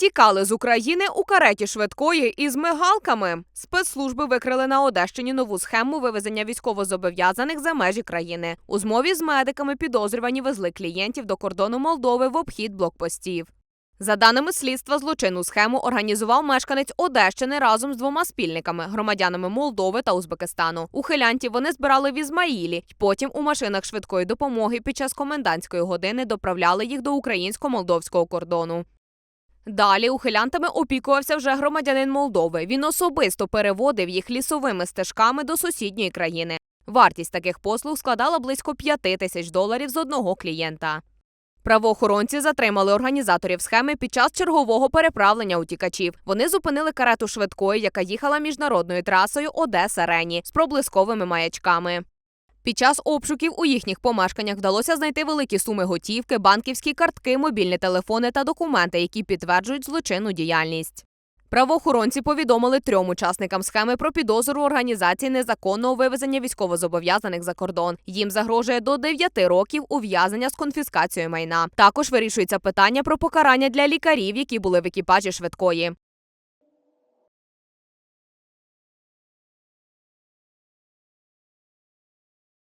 Тікали з України у кареті швидкої із мигалками. Спецслужби викрили на Одещині нову схему вивезення військовозобов'язаних за межі країни. У змові з медиками підозрювані везли клієнтів до кордону Молдови в обхід блокпостів. За даними слідства, злочинну схему організував мешканець Одещини разом з двома спільниками громадянами Молдови та Узбекистану. Ухилянтів вони збирали в Ізмаїлі, й потім у машинах швидкої допомоги під час комендантської години доправляли їх до українсько-молдовського кордону. Далі ухилянтами опікувався вже громадянин Молдови. Він особисто переводив їх лісовими стежками до сусідньої країни. Вартість таких послуг складала близько 5 тисяч доларів з одного клієнта. Правоохоронці затримали організаторів схеми під час чергового переправлення утікачів. Вони зупинили карету швидкої, яка їхала міжнародною трасою Одеса Рені з проблисковими маячками. Під час обшуків у їхніх помешканнях вдалося знайти великі суми готівки, банківські картки, мобільні телефони та документи, які підтверджують злочинну діяльність. Правоохоронці повідомили трьом учасникам схеми про підозру організації незаконного вивезення військовозобов'язаних за кордон. Їм загрожує до 9 років ув'язнення з конфіскацією майна. Також вирішується питання про покарання для лікарів, які були в екіпажі швидкої.